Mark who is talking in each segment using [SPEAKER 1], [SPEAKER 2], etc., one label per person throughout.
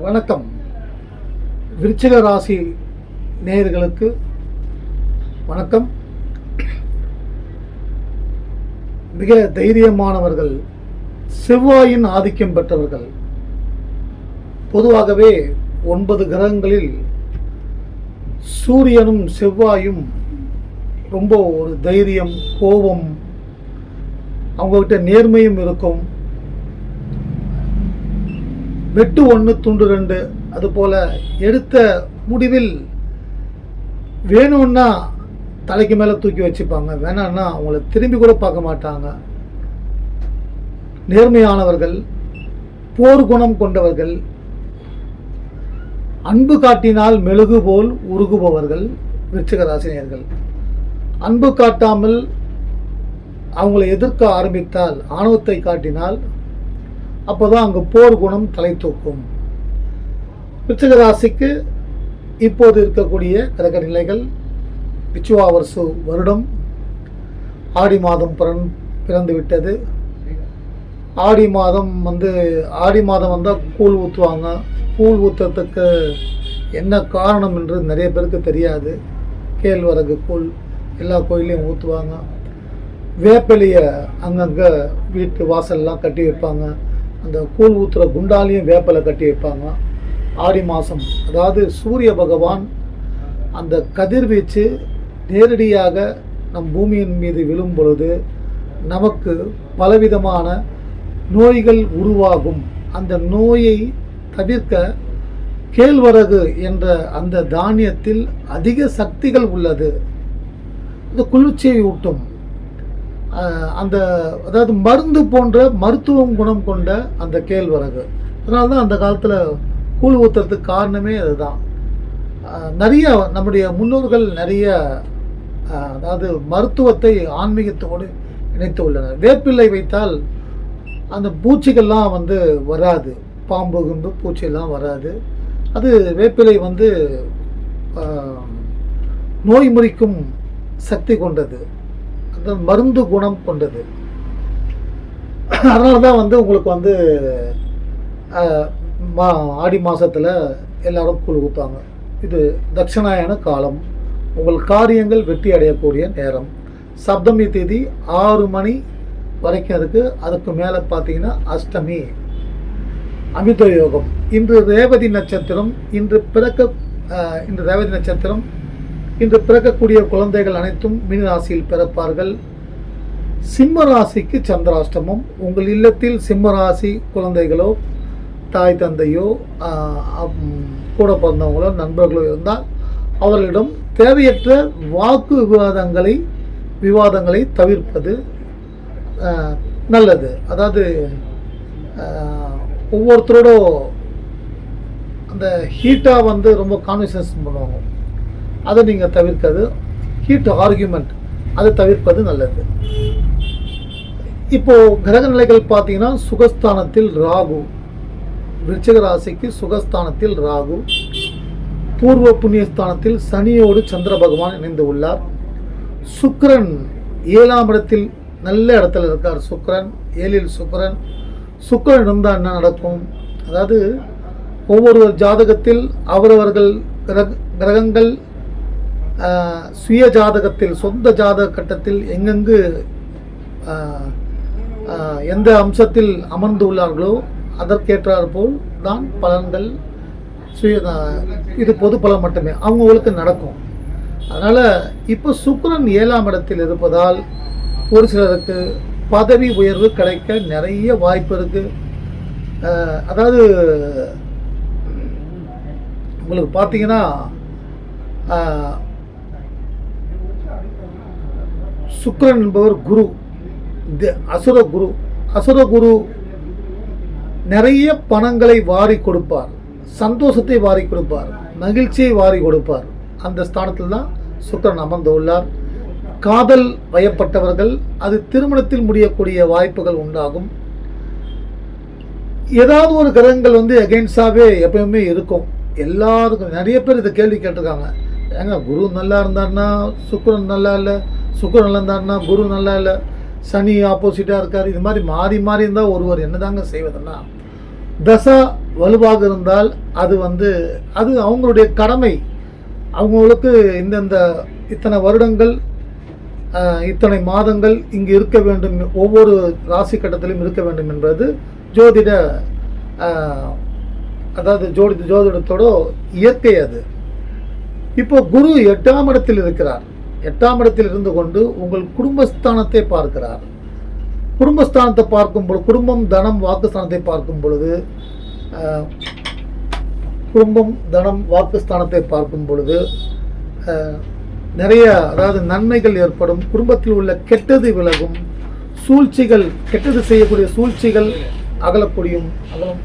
[SPEAKER 1] வணக்கம். விருச்சிக ராசி நேயர்களுக்கு வணக்கம். மிக தைரியமானவர்கள் செவ்வாயின் ஆதிக்கம் பெற்றவர்கள். பொதுவாகவே ஒன்பது கிரகங்களில் சூரியனும் செவ்வாயும் ரொம்ப ஒரு தைரியம் கோபம் அவங்கக்கிட்ட நேர்மையும் இருக்கும். வெட்டு ஒன்று துண்டு ரெண்டு அதுபோல் எடுத்த முடிவில் வேணும்னா தலைக்கு மேலே தூக்கி வச்சுப்பாங்க. வேணான்னா அவங்கள திரும்பி கூட பார்க்க மாட்டாங்க. நேர்மையானவர்கள் போர் குணம் கொண்டவர்கள் அன்பு காட்டினால் மெழுகு போல் உருகுபவர்கள் விருச்சிகராசினியர்கள் அன்பு காட்டாமல் அவங்களை எதிர்க்க ஆரம்பித்தால் ஆணவத்தை காட்டினால் அப்போதான் அங்கே போர் குணம் தலை தூக்கும். ராசிக்கு இப்போது இருக்கக்கூடிய கிரக நிலைகள் விச்சுவாவர்சு வருடம் ஆடி மாதம் பிறந் பிறந்து விட்டது. ஆடி மாதம் வந்து ஆடி மாதம் வந்தால் கூழ் ஊற்றுவாங்க கூழ் ஊற்றுறதுக்கு என்ன காரணம் என்று நிறைய பேருக்கு தெரியாது. கேழ்வரகு கூழ் எல்லா கோயிலையும் ஊற்றுவாங்க வேப்பிலையை அங்கங்கே வீட்டு வாசல்லாம் கட்டி வைப்பாங்க. அந்த கூழ் ஊற்றுற குண்டாலையும் வேப்பலை கட்டி வைப்பாங்க. ஆடி மாதம் அதாவது சூரிய பகவான் அந்த கதிர்வீச்சு நேரடியாக நம் பூமியின் மீது விழும் பொழுது நமக்கு பலவிதமான நோய்கள் உருவாகும். அந்த நோயை தவிர்க்க கேழ்வரகு என்ற அந்த தானியத்தில் அதிக சக்திகள் உள்ளது. அது குளிர்ச்சியை ஊட்டும். அந்த அதாவது மருந்து போன்ற மருத்துவம் குணம் கொண்ட அந்த கேழ்வரகு. அதனால தான் அந்த காலத்தில் கூழ் ஊற்றுறதுக்கு காரணமே அதுதான். நிறைய நம்முடைய முன்னோர்கள் நிறைய அதாவது மருத்துவத்தை ஆன்மீகத்தோடு இணைத்து உள்ளனர். வேப்பிலை வைத்தால் அந்த பூச்சிகள்லாம் வந்து வராது. பாம்பு கும்பு பூச்சியெல்லாம் வராது. அது வேப்பிலை வந்து நோய் முறிக்கும் சக்தி கொண்டது. மருந்து குணம் கொண்டது. அதனால தான் வந்து உங்களுக்கு வந்து மா ஆடி மாதத்தில் எல்லாரும் கூழ் ஊற்றுவாங்க இது தட்சிணாயன காலம். உங்கள் காரியங்கள் வெற்றி அடையக்கூடிய நேரம். சப்தமி தேதி ஆறு மணி வரைக்கும் இருக்குது அதுக்கு மேலே பார்த்தீங்கன்னா அஷ்டமி. அமிர்த யோகம். இன்று ரேவதி நட்சத்திரம் இன்று பிறக்க இன்று ரேவதி நட்சத்திரம் இன்று பிறக்கக்கூடிய குழந்தைகள் அனைத்தும் மீன ராசியில் பிறப்பார்கள். சிம்ம ராசிக்கு சந்திராஷ்டமம். உங்கள் இல்லத்தில் சிம்ம ராசி குழந்தைகளோ தாய் தந்தையோ கூட பிறந்தவங்களோ நண்பர்களோ இருந்தால் அவர்களிடம் தேவையற்ற வாக்கு விவாதங்களை விவாதங்களை தவிர்ப்பது நல்லது. அதாவது ஒவ்வொருத்தரோட அந்த ஹீட்டாக வந்து ரொம்ப கான்வர்சேஷன் பண்ணுவாங்க. அதை நீங்கள் தவிர்க்கிறது ஹீட் ஆர்கியூமெண்ட் அதை தவிர்ப்பது நல்லது. இப்போ கிரக நிலைகள் பார்த்தீங்கன்னா சுகஸ்தானத்தில் ராகு. விருச்சிக ராசிக்கு சுகஸ்தானத்தில் ராகு. பூர்வ புண்ணியஸ்தானத்தில் சனியோடு சந்திர பகவான் இணைந்து உள்ளார். சுக்கரன் ஏழாம் இடத்தில் நல்ல இடத்துல இருக்கார். சுக்கரன் ஏழில் சுக்கரன். சுக்கரன் இருந்தால் என்ன நடக்கும்? அதாவது ஒவ்வொரு ஜாதகத்தில் அவரவர்கள் கிரக கிரகங்கள் சுய ஜாதகத்தில் சொந்த ஜாதக கட்டத்தில் எங்கெங்கு எந்த அம்சத்தில் அமர்ந்து உள்ளார்களோ அதற்கேற்றார் போல் தான் பலன்கள் சுய இது பொது பலன் மட்டுமே அவங்களுக்கு நடக்கும். அதனால் இப்போ சுக்கரன் ஏழாம் இடத்தில் இருப்பதால் ஒரு சிலருக்கு பதவி உயர்வு கிடைக்க நிறைய வாய்ப்பு இருக்குது அதாவது உங்களுக்கு பார்த்தீங்கன்னா சுக்கரன் என்பவர் குரு. தி- அசுர குரு. அசுர குரு நிறைய பணங்களை வாரி கொடுப்பார். சந்தோஷத்தை வாரி கொடுப்பார். மகிழ்ச்சியை வாரி கொடுப்பார். அந்த ஸ்தானத்தில் தான் சுக்கிரன் அமர்ந்துள்ளார். காதல் வயப்பட்டவர்கள் அது திருமணத்தில் முடியக்கூடிய வாய்ப்புகள் உண்டாகும். ஏதாவது ஒரு கிரகங்கள் வந்து எகெயின்ஸ்டாகவே எப்பயுமே இருக்கும். எல்லாருக்கும் நிறைய பேர் இதை கேள்வி கேட்டிருக்காங்க. ஏங்க குரு நல்லா இருந்தாருன்னா சுக்கரன் நல்லா இல்லை? சுக்கர் நல்லா இருந்தாருன்னா குரு நல்லா இல்லை சனி ஆப்போசிட்டாக இருக்கார். இது மாதிரி மாறி மாறி இருந்தால் ஒருவர் என்னதாங்க செய்வதுன்னா தசா வலுவாக இருந்தால் அது வந்து அது அவங்களுடைய கடமை. அவங்களுக்கு இந்தந்த இத்தனை வருடங்கள் இத்தனை மாதங்கள் இங்கு இருக்க வேண்டும் ஒவ்வொரு ராசி கட்டத்திலும் இருக்க வேண்டும் என்பது ஜோதிட அதாவது ஜோதி ஜோதிடத்தோட இயற்கை அது. இப்போ குரு எட்டாம் இடத்தில் இருக்கிறார். எட்டாம் இடத்தில் இருந்து கொண்டு உங்கள் குடும்பஸ்தானத்தை பார்க்கிறார். குடும்பஸ்தானத்தை பார்க்கும் பொழுது குடும்பம் தனம் வாக்குஸ்தானத்தை பார்க்கும் பொழுது குடும்பம் தனம் வாக்குஸ்தானத்தை பார்க்கும் பொழுது நிறைய அதாவது நன்மைகள் ஏற்படும். குடும்பத்தில் உள்ள கெட்டது விலகும். சூழ்ச்சிகள் கெட்டது செய்யக்கூடிய சூழ்ச்சிகள் அகலக்கூடியும் அகலும்.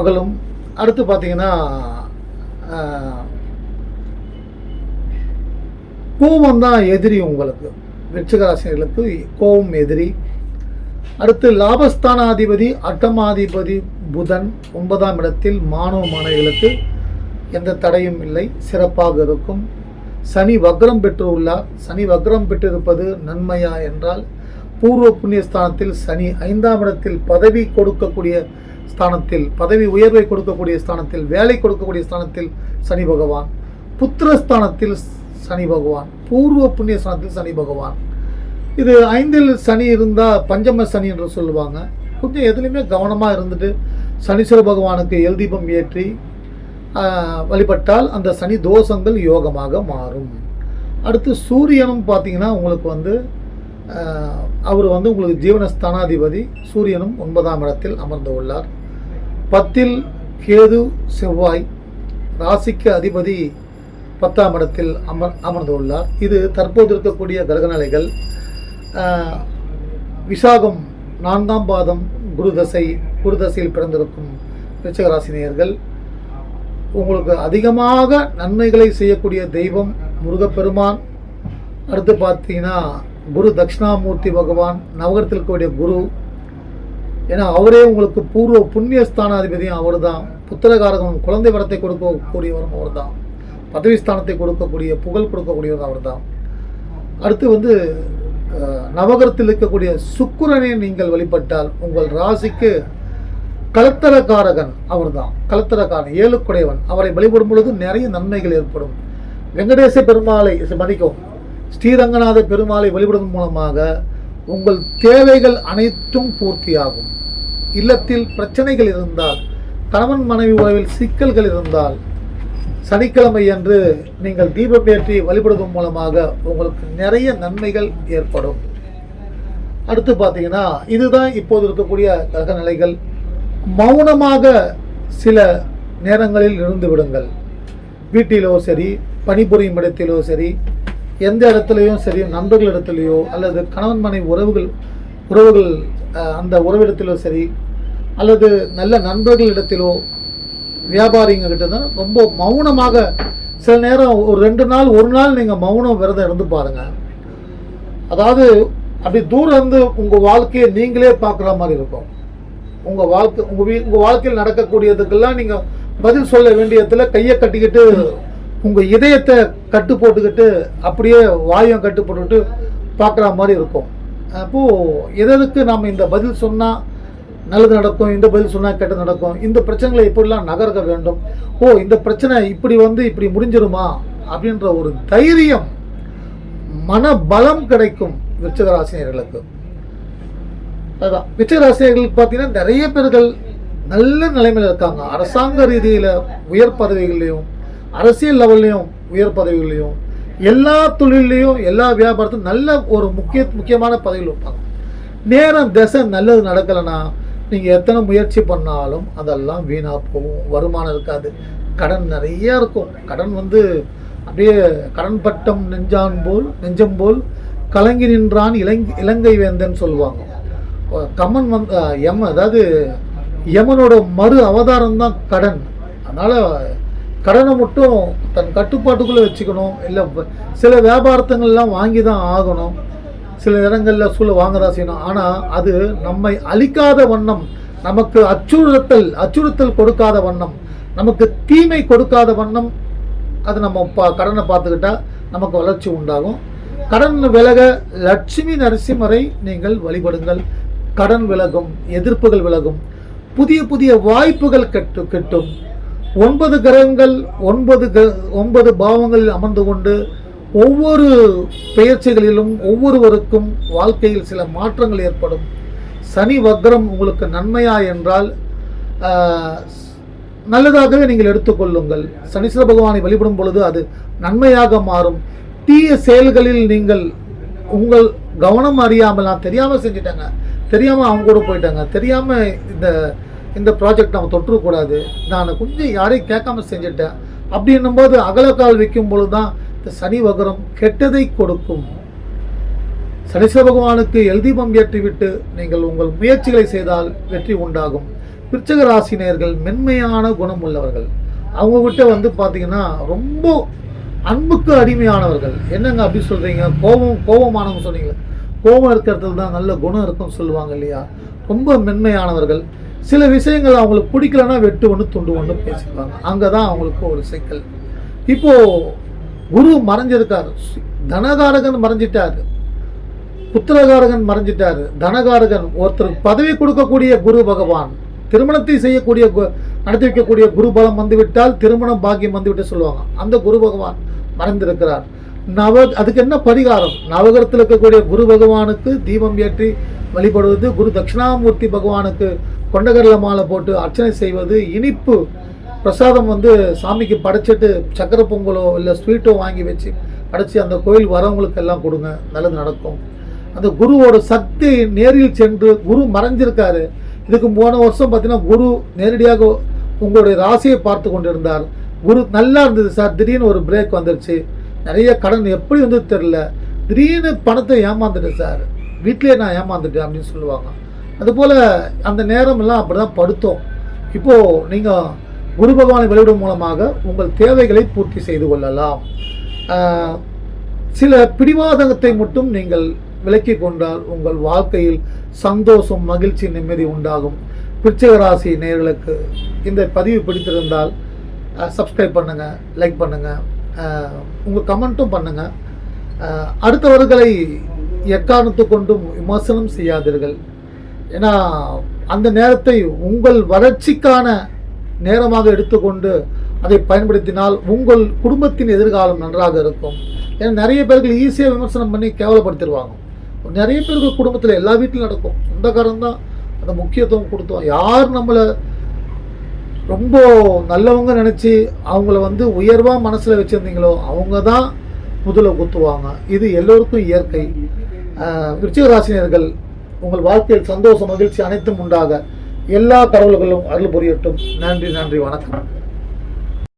[SPEAKER 1] அகலும். அடுத்து பார்த்தீங்கன்னா கோபம் தான் எதிரி உங்களுக்கு. விருச்சிகராசினர்களுக்கு கோபம் எதிரி. அடுத்து லாபஸ்தானாதிபதி அட்டமாதிபதி புதன் ஒன்பதாம் இடத்தில் மாணவ மாணவிகளுக்கு எந்த தடையும் இல்லை சிறப்பாக இருக்கும். சனி வக்ரம் பெற்று உள்ளார் சனி வக்ரம் பெற்றிருப்பது நன்மையா என்றால் பூர்வ புண்ணிய ஸ்தானத்தில் சனி ஐந்தாம் இடத்தில் பதவி கொடுக்கக்கூடிய ஸ்தானத்தில் பதவி உயர்வை கொடுக்கக்கூடிய ஸ்தானத்தில் வேலை கொடுக்கக்கூடிய ஸ்தானத்தில் சனி பகவான். புத்திரஸ்தானத்தில் சனி பகவான். பூர்வ புண்ணிய ஸ்தானத்தில் சனி பகவான். இது ஐந்தில் சனி இருந்தால் பஞ்சம சனி என்று சொல்லுவாங்க. கொஞ்சம் எதுலேயுமே கவனமாக இருந்துட்டு சனீஸ்வர பகவானுக்கு எல்தீபம் ஏற்றி வழிபட்டால் அந்த சனி தோஷங்கள் யோகமாக மாறும். அடுத்து சூரியனும் பார்த்தீங்கன்னா உங்களுக்கு வந்து அவர் வந்து உங்களுக்கு ஜீவனஸ்தானாதிபதி. சூரியனும் ஒன்பதாம் இடத்தில் அமர்ந்து உள்ளார். பத்தில் கேது செவ்வாய் ராசிக்கு அதிபதி பத்தாம் இடத்தில் அமர் அமர்ந்து உள்ளார். இது தற்போது இருக்கக்கூடிய கிரகநிலைகள் விசாகம் நான்காம் பாதம் குருதசை குருதசையில் பிறந்திருக்கும் ரிச்சகராசினியர்கள் உங்களுக்கு அதிகமாக நன்மைகளை செய்யக்கூடிய தெய்வம் முருகப்பெருமான். அடுத்து பார்த்தீங்கன்னா குரு தட்சிணாமூர்த்தி பகவான் நவகரத்தில் இருக்கக்கூடிய குரு. ஏன்னா அவரே உங்களுக்கு பூர்வ புண்ணிய ஸ்தானாதிபதியும் அவர் தான் புத்திரகாரகம் குழந்தை வரத்தை கொடுக்கக்கூடியவரும் அவர் தான் பதவி ஸ்தானத்தை கொடுக்கக்கூடிய புகழ் கொடுக்கக்கூடியவர் அவர் தான் அடுத்து வந்து நவகரத்தில் இருக்கக்கூடிய சுக்குரனை நீங்கள் வழிபட்டால் உங்கள் ராசிக்கு கலத்தரக்காரகன் அவர்தான். கலத்தரக்காரன் ஏழுக்குடையவன். அவரை வழிபடும் பொழுது நிறைய நன்மைகள் ஏற்படும். வெங்கடேச பெருமாளை மதிக்கும். ஸ்ரீரங்கநாத பெருமாளை வழிபடுவதன் மூலமாக உங்கள் தேவைகள் அனைத்தும் பூர்த்தியாகும். இல்லத்தில் பிரச்சனைகள் இருந்தால் கணவன் மனைவி உறவில் சிக்கல்கள் இருந்தால் சனிக்கிழமை அன்று நீங்கள் தீபம் ஏற்றி வழிபடுவதன் மூலமாக உங்களுக்கு நிறைய நன்மைகள் ஏற்படும். அடுத்து பார்த்தீங்கன்னா இதுதான் இப்போது இருக்கக்கூடிய கிரக நிலைகள். மௌனமாக சில நேரங்களில் இருந்து விடுங்கள். வீட்டிலோ சரி பணிபுரியும் இடத்திலோ சரி எந்த இடத்துலையும் சரி நண்பர்கள் இடத்துலையோ அல்லது கணவன் மனை உறவுகள் உறவுகள் அந்த உறவிடத்திலோ சரி அல்லது நல்ல நண்பர்கள் இடத்திலோ வியாபாரிங்க கிட்ட தான் ரொம்ப மௌனமாக சில நேரம் ஒரு ரெண்டு நாள் ஒரு நாள் நீங்கள் மௌனம் விரதம் இருந்து பாருங்க. அதாவது அப்படி தூரம் இருந்து உங்கள் வாழ்க்கையை நீங்களே பார்க்குற மாதிரி இருக்கும். உங்கள் வாழ்க்கை உங்கள் வீ உங்கள் வாழ்க்கையில் நடக்கக்கூடியதுக்கெல்லாம் நீங்கள் பதில் சொல்ல வேண்டியதுல கையை கட்டிக்கிட்டு உங்கள் இதயத்தை கட்டு போட்டுக்கிட்டு அப்படியே வாயம் கட்டு போட்டுக்கிட்டு பார்க்குற மாதிரி இருக்கும். அப்போது எதற்கு நாம் இந்த பதில் சொன்னால் நல்லது நடக்கும் இந்த பதில் சொன்னால் கெட்டது நடக்கும். இந்த பிரச்சனைகளை எப்படிலாம் நகர்க்க வேண்டும். ஓ இந்த பிரச்சனை இப்படி வந்து இப்படி முடிஞ்சிருமா? அப்படின்ற ஒரு தைரியம் மன பலம் கிடைக்கும் விருச்சகராசினியர்களுக்கு. அதுதான். விருச்சகராசினியர்களுக்கு பார்த்தீங்கன்னா நிறைய பேர்கள் நல்ல நிலைமையில் இருக்காங்க. அரசாங்க ரீதியில் உயர் பதவிகள்லையும் அரசியல் லெவல்லையும் உயர் பதவிகள்லையும் எல்லா தொழிலையும் எல்லா வியாபாரத்திலும் நல்ல ஒரு முக்கிய முக்கியமான பதவியில் இருப்பாங்க. நேரம் திசை நல்லது நடக்கலைன்னா நீங்கள் எத்தனை முயற்சி பண்ணாலும் அதெல்லாம் வீணாக போகும். வருமானம் இருக்காது. கடன் நிறையா இருக்கும். கடன் வந்து அப்படியே கடன் பட்டம் நெஞ்சான் போல் நெஞ்சம் போல் கலங்கி நின்றான் இலங்கை இலங்கை வேந்தன் சொல்லுவாங்க. கமன் வந்து எம அதாவது யமனோட மறு அவதாரம் தான் கடன். அதனால் கடனை மட்டும் தன் கட்டுப்பாட்டுக்குள்ளே வச்சுக்கணும். இல்லை சில வியாபாரத்தங்கள்லாம் வாங்கி தான் ஆகணும். சில இடங்களில் சூழ வாங்க தான் செய்யணும். ஆனால் அது நம்மை அழிக்காத வண்ணம் நமக்கு அச்சுறுத்தல் அச்சுறுத்தல் கொடுக்காத வண்ணம் நமக்கு தீமை கொடுக்காத வண்ணம் அது நம்ம பா கடனை பார்த்துக்கிட்டா நமக்கு வளர்ச்சி உண்டாகும். கடன் விலக லட்சுமி நரசிம்மரை நீங்கள் வழிபடுங்கள். கடன் விலகும் எதிர்ப்புகள் விலகும். புதிய புதிய வாய்ப்புகள் கெட்டு கிட்டும். ஒன்பது கிரகங்கள் ஒன்பது க ஒன்பது பாவங்களில் அமர்ந்து கொண்டு ஒவ்வொரு பெயர்ச்சிகளிலும் ஒவ்வொருவருக்கும் வாழ்க்கையில் சில மாற்றங்கள் ஏற்படும். சனி வக்ரம் உங்களுக்கு நன்மையா என்றால் நல்லதாகவே நீங்கள் எடுத்துக்கொள்ளுங்கள் சனீஸ்வர பகவானை வழிபடும் பொழுது அது நன்மையாக மாறும். தீய செயல்களில் நீங்கள் உங்கள் கவனம் அறியாமல் நான் தெரியாமல் செஞ்சிட்டாங்க. தெரியாமல் அவங்க கூட போயிட்டாங்க. தெரியாமல் இந்த இந்த ப்ராஜெக்ட் நம்ம தொற்றுக்கூடாது நான் கொஞ்சம் யாரையும் கேட்காம செஞ்சுட்டேன். அப்படின்னும் போது அகலக்கால் வைக்கும் பொழுது தான் இந்த சனி வகரம் கெட்டதை கொடுக்கும். சனீஸ்வர பகவானுக்கு எல்தீபம் ஏற்றிவிட்டு நீங்கள் உங்கள் முயற்சிகளை செய்தால் வெற்றி உண்டாகும். விருச்சக ராசினியர்கள் மென்மையான குணம் உள்ளவர்கள். அவங்க கிட்ட வந்து பார்த்தீங்கன்னா ரொம்ப அன்புக்கு அடிமையானவர்கள். என்னங்க அப்படி சொல்றீங்க? கோபம் கோபமானவங்க சொன்னீங்க கோபம் இருக்கிறதுல தான் நல்ல குணம் இருக்கும்னு சொல்லுவாங்க இல்லையா? ரொம்ப மென்மையானவர்கள். சில விஷயங்கள் அவங்களுக்கு பிடிக்கலன்னா வெட்டு ஒன்று துண்டு ஒன்று பேசிக்குவாங்க அங்கே தான் அவங்களுக்கு ஒரு சிக்கல். இப்போ குரு மறைஞ்சிருக்காரு. தனகாரகன் மறைஞ்சிட்டாரு. புத்திரகாரகன் மறைஞ்சிட்டாரு. தனகாரகன் ஒருத்தருக்கு பதவி கொடுக்கக்கூடிய குரு பகவான் திருமணத்தை செய்யக்கூடிய கு- நடத்தி வைக்கக்கூடிய குரு பலம் வந்துவிட்டால் திருமணம் பாக்கியம் வந்துவிட்டு சொல்லுவாங்க. அந்த குரு பகவான் மறைந்திருக்கிறார். நவ அதுக்கு என்ன பரிகாரம்? நவகரத்தில் இருக்கக்கூடிய குரு பகவானுக்கு தீபம் ஏற்றி வழிபடுவது குரு தட்சிணாமூர்த்தி பகவானுக்கு கொண்டகரல மாலை போட்டு அர்ச்சனை செய்வது இனிப்பு பிரசாதம் வந்து சாமிக்கு படைச்சிட்டு சக்கரை பொங்கலோ இல்லை ஸ்வீட்டோ வாங்கி வச்சு படைச்சி அந்த கோயில் வரவங்களுக்கு எல்லாம் கொடுங்க. நல்லது நடக்கும். அந்த குருவோட சக்தி நேரில் சென்று குரு மறைஞ்சிருக்காரு. இதுக்கு போன வருஷம் பார்த்தீங்கன்னா குரு நேரடியாக உங்களுடைய ராசியை பார்த்து கொண்டிருந்தார். குரு நல்லா இருந்தது சார். திடீர்னு ஒரு பிரேக் வந்துருச்சு. நிறைய கடன் எப்படி வந்து தெரில திடீர்னு பணத்தை ஏமாந்துட்டேன் சார். வீட்டிலேயே நான் ஏமாந்துட்டேன் அப்படின்னு சொல்லுவாங்க. அதுபோல் அந்த நேரம் எல்லாம் அப்படி தான் படுத்தோம். இப்போது நீங்கள் குரு பகவானை வழிபடும் மூலமாக உங்கள் தேவைகளை பூர்த்தி செய்து கொள்ளலாம். சில பிடிவாதத்தை மட்டும் நீங்கள் விலக்கி கொண்டால் உங்கள் வாழ்க்கையில் சந்தோஷம் மகிழ்ச்சி நிம்மதி உண்டாகும். விருச்சிக ராசி இந்த பதிவு பிடித்திருந்தால் சப்ஸ்கிரைப் பண்ணுங்கள் லைக் பண்ணுங்கள் உங்கள் கமெண்ட்டும் பண்ணுங்கள் அடுத்தவர்களை எக்காரணத்து கொண்டும் விமர்சனம் செய்யாதீர்கள். ஏன்னா அந்த நேரத்தை உங்கள் வளர்ச்சிக்கான நேரமாக எடுத்துக்கொண்டு அதை பயன்படுத்தினால் உங்கள் குடும்பத்தின் எதிர்காலம் நன்றாக இருக்கும். ஏன்னா நிறைய பேர்கள் ஈஸியாக விமர்சனம் பண்ணி கேவலப்படுத்திடுவாங்க. நிறைய பேருக்கு குடும்பத்தில் எல்லா வீட்டிலும் நடக்கும். சொந்தக்காரன் தான் அந்த முக்கியத்துவம் கொடுத்தோம். யார் நம்மளை ரொம்ப நல்லவங்க நினச்சி அவங்கள வந்து உயர்வாக மனசில் வச்சுருந்தீங்களோ அவங்க தான் முதல குத்துவாங்க. இது எல்லோருக்கும் இயற்கை. ஆஹ் விருச்சிக ராசினியர்கள் உங்கள் வாழ்க்கையில் சந்தோஷம் மகிழ்ச்சி அனைத்தும் உண்டாக. எல்லா கடவுள்களும் அருள் புரியட்டும். நன்றி நன்றி வணக்கம்.